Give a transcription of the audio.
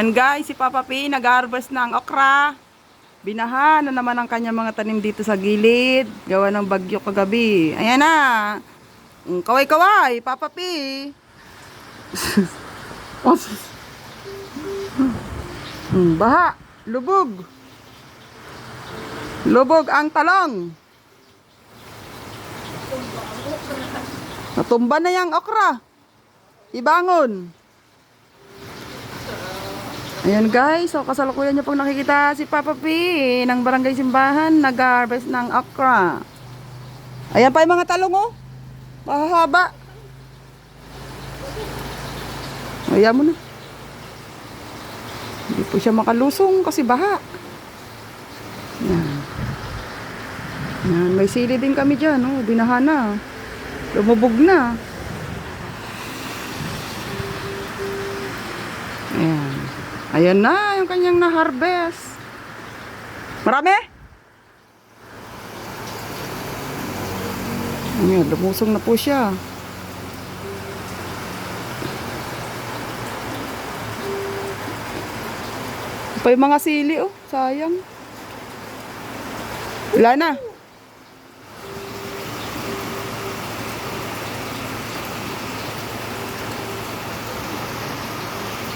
Ayan guys, si Papa P nag-harvest ng okra. Binaha na naman ang kanya mga tanim dito sa gilid. Gawa ng bagyo kagabi. Ayan na. Mm, Kaway-kaway, Papa P. Oh. Mm, Baha, lubog. Lubog ang talong. Natumba na yung okra. Ibangon. Ayan guys, so kasalukuyan niyo pong nakikita si Papa P ng Barangay Simbahan, nag-harvest ng okra. Ayan pa yung mga talong oh. Mahahaba. Ayan mo na. Hindi po siya makalusong kasi baha. Yan. Yan, may sili din kami dyan, oh. Binaha na. Lumubog na. Ayan. Ayan na, yung kanyang na-harvest. Marami? Ayan, lumusong na po siya. Pa yung mga sili, oh. Sayang. Wala na.